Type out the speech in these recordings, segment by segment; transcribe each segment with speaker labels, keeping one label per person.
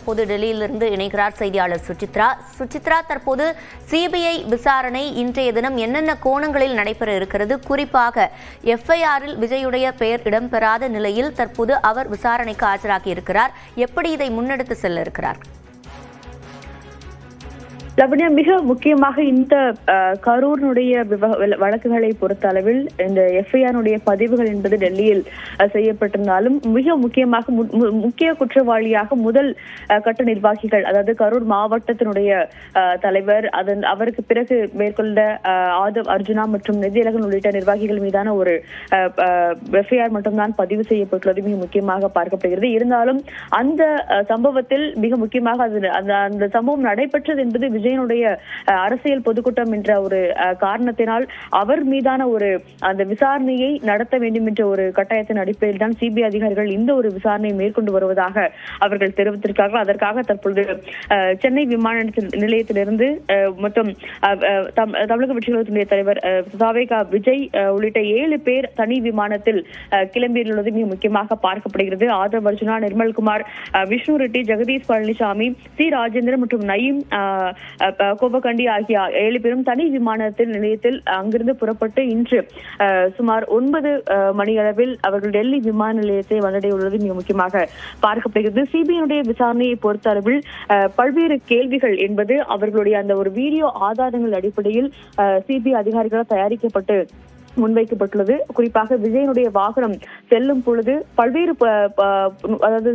Speaker 1: தற்போது டெல்லியிலிருந்து இணைகிறார் செய்தியாளர் சுசித்ரா. சுசித்ரா தற்போது சிபிஐ விசாரணை இன்றைய தினம் என்னென்ன கோணங்களில் நடைபெற இருக்கிறது? குறிப்பாக எஃப்ஐஆரில் விஜயுடைய பெயர் இடம்பெறாத நிலையில் தற்போது அவர் விசாரணைக்கு ஆஜராகி இருக்கிறார். எப்படி இதை முன்னெடுத்து செல்ல இருக்கிறார்?
Speaker 2: லவண்யா மிக முக்கியமாக இந்த அஹ், கரூரினுடைய வழக்குகளை பொறுத்த அளவில் இந்த எஃப்ஐஆருடைய பதிவுகள் என்பது டெல்லியில் செய்யப்பட்டிருந்தாலும் மிக முக்கியமாக முக்கிய குற்றவாளியாக முதல் கட்ட நிர்வாகிகள் அதாவது கரூர் மாவட்டத்தினுடைய தலைவர் அதன் அவருக்கு பிறகு மேற்கொண்ட ஆதவ் அர்ஜுனா மற்றும் நிதியழகன் உள்ளிட்ட நிர்வாகிகள் மீதான ஒரு எஃப்ஐஆர் மட்டும்தான் பதிவு செய்யப்பட்டுள்ளது மிக முக்கியமாக பார்க்கப்படுகிறது. இருந்தாலும் அந்த சம்பவத்தில் மிக முக்கியமாக அது அந்த அந்த சம்பவம் நடைபெற்றது என்பது விஜயனுடைய அரசியல் பொதுக்கூட்டம் என்ற ஒரு காரணத்தினால் அவர் மீதான ஒரு அந்த விசாரணையை நடத்த வேண்டும் என்ற ஒரு கட்டாயத்தின் அடிப்படையில் தான் சிபிஐ அதிகாரிகள் இந்த ஒரு விசாரணையை மேற்கொண்டு வருவதாக அவர்கள் தெரிவித்திருக்கிறார்கள். அதற்காக தற்பொழுது சென்னை விமான நிலையத்திலிருந்து அஹ், மொத்தம் தமிழக வெற்றிகளுடைய தலைவர் சாவேகா விஜய் உள்ளிட்ட ஏழு பேர் தனி விமானத்தில் கிளம்பியுள்ளது. மிக முக்கியமாக பார்க்கப்படுகிறது. ஆதவ் அர்ஜுனா நிர்மல்குமார் விஷ்ணு ரெட்டி ஜெகதீஷ் பழனிசாமி சி. ராஜேந்திரன் மற்றும் நயீம் கோபகண்டி ஆகிய ஏழு பேரும் தனி விமானத்தில் நிலையத்தில் அங்கிருந்து புறப்பட்டு இன்று அஹ், சுமார் ஒன்பது அஹ், மணியளவில் அவர்கள் டெல்லி விமான நிலையத்தை வந்தடையுள்ளது மிக முக்கியமாக பார்க்கப்படுகிறது. சிபிஐனுடைய விசாரணையை பொறுத்த அளவில் அஹ், பல்வேறு கேள்விகள் என்பது அவர்களுடைய அந்த ஒரு வீடியோ ஆதாரங்கள் அடிப்படையில் சிபிஐ அதிகாரிகளால் தயாரிக்கப்பட்டு முன்வைக்கப்பட்டுள்ளது. குறிப்பாக விஜயனுடைய வாகனம் செல்லும் பொழுது பல்வேறு அதாவது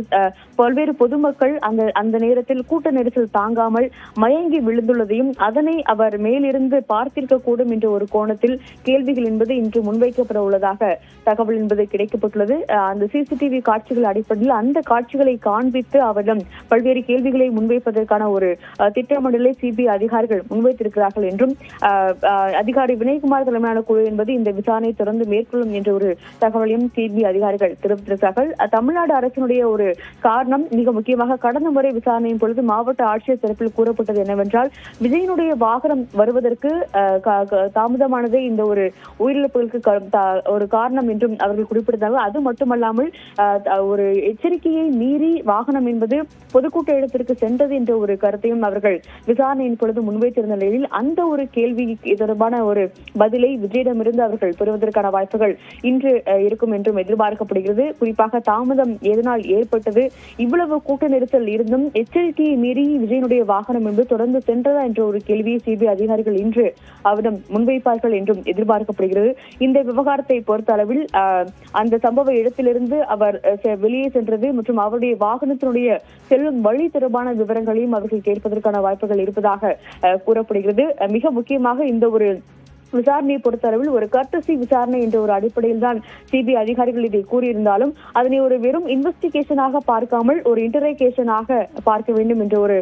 Speaker 2: பல்வேறு பொதுமக்கள் அந்த அந்த நேரத்தில் கூட்ட நெரிசல் தாங்காமல் மயங்கி விழுந்துள்ளதையும் அதனை அவர் மேலிருந்து பார்த்திருக்க கூடும் என்ற ஒரு கோணத்தில் கேள்விகள் என்பது இன்று முன்வைக்கப்பட உள்ளதாக தகவல் என்பது கிடைக்கப்பட்டுள்ளது. அஹ், அந்த சிசிடிவி காட்சிகள் அடிப்படையில் அந்த காட்சிகளை காண்பித்து அவரிடம் பல்வேறு கேள்விகளை முன்வைப்பதற்கான ஒரு அஹ், திட்டமிடலை சிபிஐ அதிகாரிகள் முன்வைத்திருக்கிறார்கள் என்றும் அஹ், அதிகாரி வினய்குமார் தலைமையிலான குழு என்பது இந்த விசாரணை தொடர்ந்து மேற்கொள்ளும் என்ற ஒரு தகவலையும் சிபிஐ அதிகாரிகள் தெரிவித்திருக்கிறார்கள். தமிழ்நாடு அரசினுடைய ஒரு காரணம் மிக முக்கியமாக கடந்த முறை விசாரணையின் பொழுது மாவட்ட ஆட்சியர் தரப்பில் கூறப்பட்டது என்னவென்றால் விஜயனுடைய வாகனம் வருவதற்கு தாமதமானதே இந்த ஒரு உயிரிழப்புகளுக்கு ஒரு காரணம் என்றும் அவர்கள் குறிப்பிட்டிருந்தார்கள். அது மட்டுமல்லாமல் ஒரு எச்சரிக்கையை மீறி வாகனம் என்பது பொதுக்கூட்ட இடத்திற்கு சென்றது என்ற ஒரு கருத்தையும் அவர்கள் விசாரணையின் பொழுது முன்வைத்திருந்த நிலையில் அந்த ஒரு கேள்வி தொடர்பான ஒரு பதிலை விஜயிடமிருந்து அவர்கள் பெறுவதற்கான வாய்ப்புகள் இன்று இருக்கும் என்றும் எதிர்பார்க்கப்படுகிறது. குறிப்பாக தாமதம் எதனால் ஏற்பட்டது? இவ்வளவு கூட்ட நெரிசல் இருந்தும் எச்சரிக்கையை மீறி விஜயனுடைய வாகனம் என்பது தொடர்ந்து சென்றதா என்ற ஒரு கேள்வியை சிபிஐ அதிகாரிகள் இன்று அவரிடம் முன்வைப்பார்கள் என்றும் எதிர்பார்க்கப்படுகிறது. இந்த விவகாரத்தை பொறுத்த அளவில் அந்த சம்பவ இடத்திலிருந்து அவர் வெளியே சென்றது மற்றும் அவருடைய வாகனத்தினுடைய செல்லும் வழி தொடர்பான விவரங்களையும் அவர்கள் கேட்பதற்கான வாய்ப்புகள் இருப்பதாக கூறப்படுகிறது. மிக முக்கியமாக இந்த ஒரு விசாரணையை பொறுத்தளவில் ஒரு கர்த்தசி விசாரணை என்ற ஒரு அடிப்படையில் தான் சிபிஐ அதிகாரிகள் இதை கூறியிருந்தாலும் அதனை ஒரு வெறும் இன்வெஸ்டிகேஷனாக பார்க்காமல் ஒரு இன்டரேகேஷனாக பார்க்க வேண்டும் என்ற ஒரு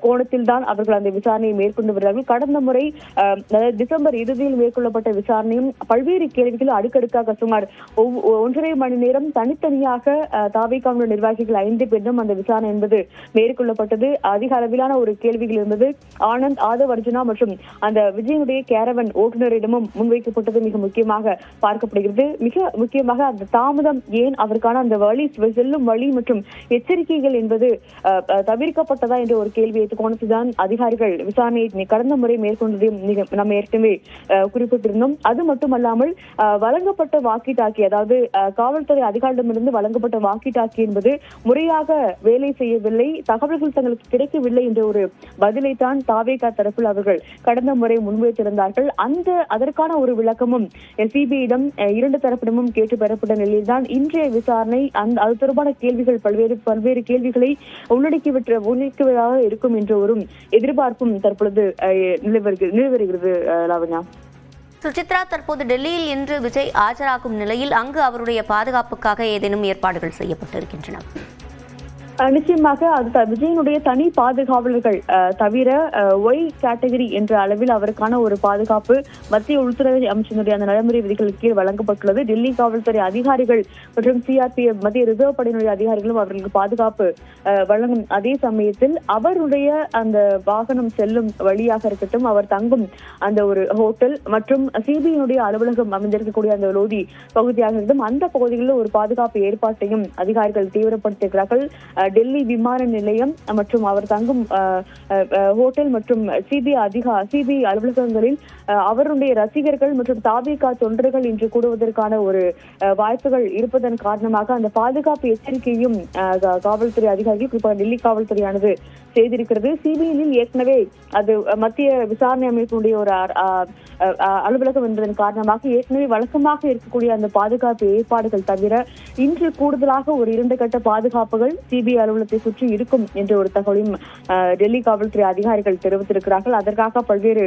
Speaker 2: கோணத்தில் தான் அவர்கள் அந்த விசாரணையை மேற்கொண்டு வருகிறார்கள். கடந்த முறை டிசம்பர் இறுதியில் மேற்கொள்ளப்பட்ட விசாரணையும் பல்வேறு கேள்விகள் அடுக்கடுக்காக சுமார் ஒன்றரை மணி நேரம் தனித்தனியாக அஹ், நிர்வாகிகள் ஐந்து பேரிடம் அந்த விசாரணை என்பது மேற்கொள்ளப்பட்டது. அதிக அளவிலான ஒரு கேள்விகள் இருந்தது. ஆனந்த் ஆதவ் அர்ஜுனா மற்றும் அந்த விஜயனுடைய கேரவன் ஓட்டுநரை ஓட்டுநரிடமும் முன்வைக்கப்பட்டது மிக முக்கியமாக பார்க்கப்படுகிறது. மிக முக்கியமாக அந்த தாமதம் ஏன் அவருக்கான அந்த வழி செல்லும் வழி மற்றும் எச்சரிக்கைகள் என்பது தவிர்க்கப்பட்டதா என்ற ஒரு கேள்வியை கோணத்துதான் அதிகாரிகள் விசாரணையை கடந்த முறை மேற்கொண்டதையும் நம்ம ஏற்கனவே குறிப்பிட்டிருந்தோம். அது மட்டுமல்லாமல் வழங்கப்பட்ட வாக்கி டாக்கி அதாவது காவல்துறை அதிகாரிடமிருந்து வழங்கப்பட்ட வாக்கி டாக்கி என்பது முறையாக வேலை செய்யவில்லை தகவல்கள் தங்களுக்கு கிடைக்கவில்லை என்ற ஒரு பதிலை தான் தாவேகா தரப்பில் அவர்கள் கடந்த முறை முன்வைத்திருந்தார்கள். அந்த அதற்கான ஒரு விளக்கமும் சிபிஐடம் இரண்டு தரப்பிடமும் கேட்டு பெறப்பட்ட நிலையில்தான் இன்றைய விசாரணை அந்த அது தொடர்பான கேள்விகள் பல்வேறு பல்வேறு கேள்விகளை உள்ளடக்கிவிட்ட உள்ளடக்கியதாக இருக்கும் என்ற ஒரு எதிர்பார்ப்பும் தற்பொழுது நிலவருகிறது லாவண்யா.
Speaker 1: சுசித்ரா தற்போது டெல்லியில் இன்று விஜய் ஆஜராகும் நிலையில் அங்கு அவருடைய பாதுகாப்புக்காக ஏதேனும் ஏற்பாடுகள் செய்யப்பட்டிருக்கின்றன.
Speaker 2: நிச்சயமாக அது த- விஜயனுடைய தனி பாதுகாவலர்கள். தவிர ஒய் கேட்டகரி என்ற அளவில் அவருக்கான ஒரு பாதுகாப்பு மத்திய உள்துறை அமைச்சனுடைய அந்த நடைமுறை விதிகள் கீழ் வழங்கப்பட்டுள்ளது. டெல்லி காவல்துறை அதிகாரிகள் மற்றும் சிஆர்பிஎஃப் மத்திய ரிசர்வ் படையினுடைய அதிகாரிகளும் அவர்களுக்கு பாதுகாப்பு அஹ், வழங்கும் அதே சமயத்தில் அவருடைய அந்த வாகனம் செல்லும் வழியாக இருக்கட்டும் அவர் தங்கும் அந்த ஒரு ஹோட்டல் மற்றும் சிபிஐனுடைய அலுவலகம் அமைந்திருக்கக்கூடிய அந்த லோதி பகுதியாக இருக்கட்டும் அந்த பகுதிகளில் ஒரு பாதுகாப்பு ஏற்பாட்டையும் அதிகாரிகள் தீவிரப்படுத்தியிருக்கிறார்கள். டெல்லி விமான நிலையம் மற்றும் அவர் தங்கும் ஹோட்டல் மற்றும் சிபிஐ அதிகா சிபிஐ அலுவலகங்களில் அவருடைய ரசிகர்கள் மற்றும் தாபிகா தொண்டர்கள் இன்று கூடுவதற்கான ஒரு அஹ், வாய்ப்புகள் இருப்பதன் காரணமாக அந்த பாதுகாப்பு எச்சரிக்கையும் அஹ், காவல்துறை அதிகாரிகள் குறிப்பாக டெல்லி காவல்துறையானது செய்திருக்கிறது. சிபிஐயில் ஏற்கனவே அது மத்திய விசாரணை அமைப்பினுடைய ஒரு அலுவலகம் என்பதன் காரணமாக ஏற்கனவே வழக்கமாக இருக்கக்கூடிய அந்த பாதுகாப்பு ஏற்பாடுகள் தவிர இன்று கூடுதலாக ஒரு இரண்டு கட்ட பாதுகாப்புகள் சிபிஐ அலுவலகத்தை சுற்றி இருக்கும் என்ற ஒரு தகவலையும் டெல்லி காவல்துறை அதிகாரிகள் தெரிவித்திருக்கிறார்கள். அதற்காக பல்வேறு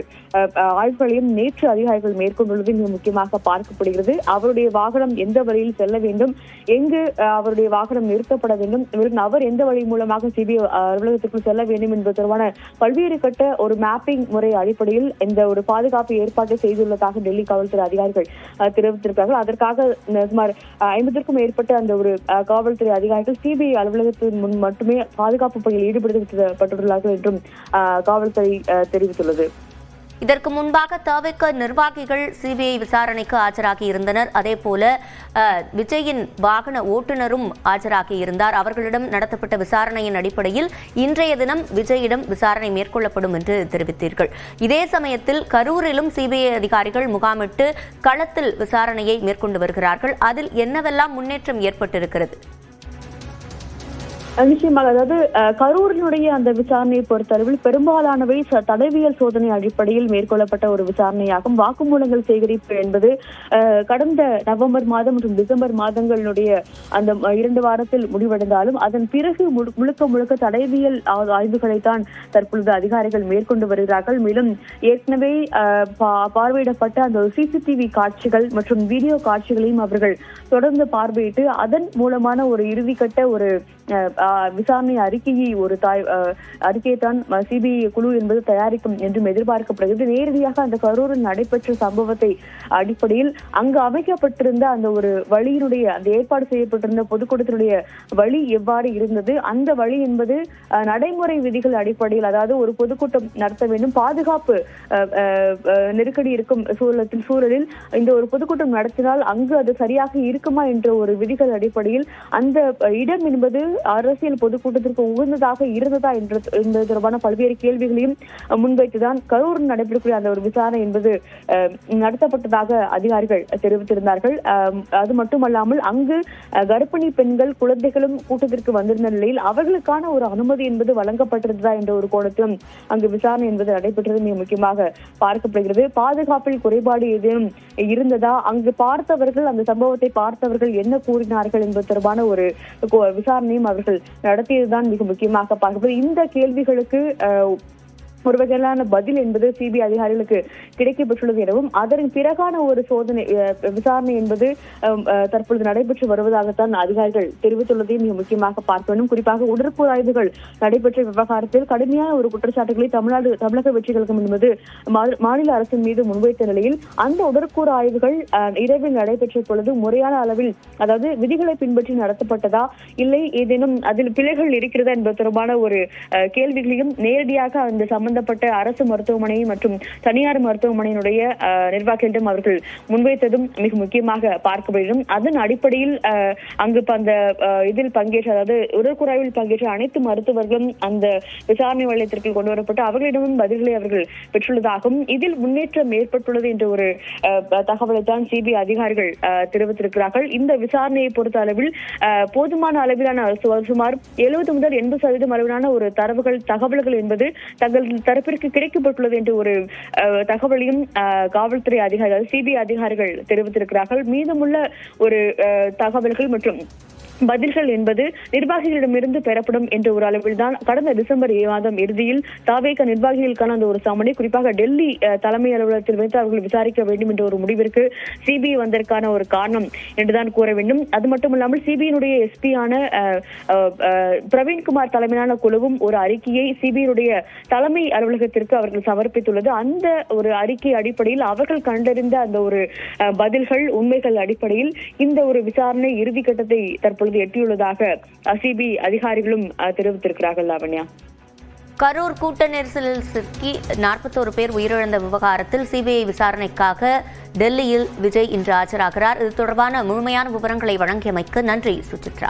Speaker 2: ஆய்வுகளையும் நேற்று அதிகாரிகள் மேற்கொண்டுள்ளது மிக முக்கியமாக பார்க்கப்படுகிறது. அவருடைய வாகனம் எந்த வழியில் செல்ல வேண்டும்? எங்கு அஹ், அவருடைய வாகனம் நிறுத்தப்பட வேண்டும்? அவர் எந்த வழி மூலமாக சிபிஐ அலுவலகத்திற்குள் செல்ல வேண்டும் என்பது தொடர்பான பல்வேறு கட்ட ஒரு மேப்பிங் முறை அடிப்படையில் இந்த ஒரு பாதுகாப்பு ஏற்பாட்டை செய்துள்ளதாக டெல்லி காவல்துறை அதிகாரிகள் தெரிவித்திருக்கிறார்கள். அதற்காக சுமார் ஐம்பதற்கும் ஐம்பதுக்கும் மேற்பட்ட அந்த ஒரு காவல்துறை அதிகாரிகள் சிபிஐ அலுவலகத்தின் முன் மட்டுமே பாதுகாப்பு பணியில் ஈடுபடுத்தப்பட்டுள்ளார்கள் என்றும் அஹ், காவல்துறை தெரிவித்துள்ளது.
Speaker 1: இதற்கு முன்பாக தவிக்க நிர்வாகிகள் சிபிஐ விசாரணைக்கு ஆஜராகி இருந்தனர். அதேபோல அஹ், விஜயின் வாகன ஓட்டுநரும் ஆஜராகி இருந்தார். அவர்களிடம் நடத்தப்பட்ட விசாரணையின் அடிப்படையில் இன்றைய தினம் விஜயிடம் விசாரணை மேற்கொள்ளப்படும் என்று தெரிவித்தீர்கள். இதே சமயத்தில் கரூரிலும் சிபிஐ அதிகாரிகள் முகாமிட்டு களத்தில் விசாரணையை மேற்கொண்டு வருகிறார்கள். அதில் என்னவெல்லாம் முன்னேற்றம் ஏற்பட்டிருக்கிறது?
Speaker 2: நிச்சயமாக அதாவது கரூரினுடைய அந்த விசாரணையை பொறுத்தளவில் பெரும்பாலானவை ச- தடவியல் சோதனை அடிப்படையில் மேற்கொள்ளப்பட்ட ஒரு விசாரணையாகும். வாக்குமூலங்கள் சேகரிப்பு என்பது கடந்த நவம்பர் மாதம் மற்றும் டிசம்பர் மாதங்களுடைய அந்த இரண்டு வாரத்தில் முடிவடைந்தாலும் அதன் பிறகு முழு- முழுக்க முழுக்க தடவியல் ஆய்வுகளைத்தான் தற்பொழுது அதிகாரிகள் மேற்கொண்டு வருகிறார்கள். மேலும் ஏற்கனவே அஹ், பா- பார்வையிடப்பட்ட அந்த சிசிடிவி காட்சிகள் மற்றும் வீடியோ காட்சிகளையும் அவர்கள் தொடர்ந்து பார்வையிட்டு அதன் மூலமான ஒரு இறுதிக்கட்ட ஒரு அஹ், விசாரணை அறிக்கையை ஒரு தாய் அறிக்கையை தான் சிபிஐ குழு என்பது தயாரிக்கும் என்றும் எதிர்பார்க்கப்படுகிறது. நேரடியாக அந்த கரூரில் நடைபெற்ற சம்பவத்தை அடிப்படையில் அங்கு அமைக்கப்பட்டிருந்த அந்த ஒரு வழியினுடைய அந்த ஏற்பாடு செய்யப்பட்டிருந்த பொதுக்கூட்டத்தினுடைய வழி எவ்வாறு இருந்தது? அந்த வழி என்பது நடைமுறை விதிகள் அடிப்படையில் அதாவது ஒரு பொதுக்கூட்டம் நடத்த வேண்டும். பாதுகாப்பு அஹ், நெருக்கடி இருக்கும் சூழலத்தில் சூழலில் இந்த ஒரு பொதுக்கூட்டம் நடத்தினால் அங்கு அது சரியாக இருக்குமா என்ற ஒரு விதிகள் அடிப்படையில் அந்த இடம் என்பது அரசியல் பொதுக்கூட்டத்திற்கு உகந்ததாக இருந்ததா என்ற என்பது தொடர்பான பல்வேறு கேள்விகளையும் முன்வைத்துதான் கரூர் நடைபெறக்கூடிய அந்த ஒரு விசாரணை என்பது நடத்தப்பட்டதாக அதிகாரிகள் தெரிவித்திருந்தார்கள். அது மட்டுமல்லாமல் அங்கு கர்ப்பிணி பெண்கள் குழந்தைகளும் கூட்டத்திற்கு வந்திருந்த நிலையில் அவர்களுக்கான ஒரு அனுமதி என்பது வழங்கப்பட்டிருந்ததா என்ற ஒரு கோணத்திலும் அங்கு விசாரணை என்பது நடைபெற்றது மிக முக்கியமாக பார்க்கப்படுகிறது. பாதுகாப்பில் குறைபாடு ஏதேனும் இருந்ததா? அங்கு பார்த்தவர்கள் அந்த சம்பவத்தை பார்த்தவர்கள் என்ன கூறினார்கள் என்பது தொடர்பான ஒரு கோ- விசாரணையும் அவர்கள் நடத்தியதுதான் மிக முக்கியமாக பார்க்கப்படுது இந்த கேள்விகளுக்கு ஒரு வகையிலான பதில் என்பது சிபிஐ அதிகாரிகளுக்கு கிடைக்கப்பட்டுள்ளது எனவும் அதன் பிறகான ஒரு சோதனை விசாரணை என்பது தற்பொழுது நடைபெற்று வருவதாகத்தான் அதிகாரிகள் தெரிவித்துள்ளதையும் மிக முக்கியமாக பார்க்க வேண்டும் குறிப்பாக உடற்கூறாய்வுகள் நடைபெற்ற விவகாரத்தில் கடுமையான ஒரு குற்றச்சாட்டுகளை தமிழ்நாடு தமிழக வெற்றிகளுக்கும் என்பது மா- மாநில அரசின் மீது முன்வைத்த நிலையில் அந்த உடற்கூறு ஆய்வுகள் அஹ், இரவில் நடைபெற்ற பொழுது முறையான அளவில் அதாவது விதிகளை பின்பற்றி நடத்தப்பட்டதா இல்லை ஏதேனும் அதில் பிழைகள் இருக்கிறதா என்பது தொடர்பான ஒரு கேள்விகளையும் நேரடியாக அந்த சம்பந்தப்பட்ட அரசு மருத்துவமனை மற்றும் தனியார் மருத்துவமனையினுடைய நிர்வாகிகளிடம் அவர்கள் முன்வைத்ததும் மிக முக்கியமாக பார்க்க வேண்டும். அதன் அடிப்படையில் அங்கு அந்த இதில் பங்கேற்ற அதாவது உடற்குறாய்வில் பங்கேற்ற அனைத்து மருத்துவர்களும் அந்த விசாரணை வளையத்திற்கு கொண்டு வரப்பட்டு அவர்களிடமும் பதில்களை அவர்கள் பெற்றுள்ளதாகவும் இதில் முன்னேற்றம் ஏற்பட்டுள்ளது என்ற ஒரு தகவலை தான் சிபிஐ அதிகாரிகள் தெரிவித்திருக்கிறார்கள். இந்த விசாரணையை பொறுத்த அளவில் போதுமான அளவிலான சுமார் எழுபது முதல் எண்பது சதவீதம் அளவிலான ஒரு தரவுகள் தகவல்கள் என்பது தங்கள் தரப்பிற்கு கிடைக்கப்பட்டுள்ளது என்ற ஒரு தகவலையும் காவல்துறை அதிகாரிகள் சிபிஐ அதிகாரிகள் தெரிவித்திருக்கிறார்கள். மீதமுள்ள ஒரு தகவல்கள் மற்றும் பதில்கள் என்பது நிர்வாகிகளிடமிருந்து பெறப்படும் என்ற ஒரு அளவில் தான் கடந்த டிசம்பர் மாதம் இறுதியில் தாவேக நிர்வாகிகளுக்கான அந்த ஒரு சமனை குறிப்பாக டெல்லி தலைமை அலுவலகத்தில் வைத்து அவர்கள் விசாரிக்க வேண்டும் என்ற ஒரு முடிவிற்கு சிபிஐ வந்ததற்கான ஒரு காரணம் என்றுதான் கூற வேண்டும். அது மட்டுமல்லாமல் சிபிஐனுடைய எஸ்பியான பிரவீன்குமார் தலைமையிலான குழுவும் ஒரு அறிக்கையை சிபிஐனுடைய தலைமை அலுவலகத்திற்கு அவர்கள் சமர்ப்பித்துள்ளது. அந்த ஒரு அறிக்கை அடிப்படையில் அவர்கள் கண்டறிந்த அந்த ஒரு அஹ், பதில்கள் உண்மைகள் அடிப்படையில் இந்த ஒரு விசாரணை இறுதி கட்டத்தை தற்பொழுது எட்டியுள்ளதாக சிபிஐ அதிகாரிகளும் தெரிவித்திருக்கிறார்கள் லாவண்யா.
Speaker 1: கரூர் கூட்ட நெரிசலில் சிக்கி நாற்பத்தோரு பேர் உயிரிழந்த விவகாரத்தில் சிபிஐ விசாரணைக்காக டெல்லியில் விஜய் இன்று ஆஜராகிறார். இது தொடர்பான முழுமையான விவரங்களை வழங்கியமைக்கு நன்றி சுசித்ரா.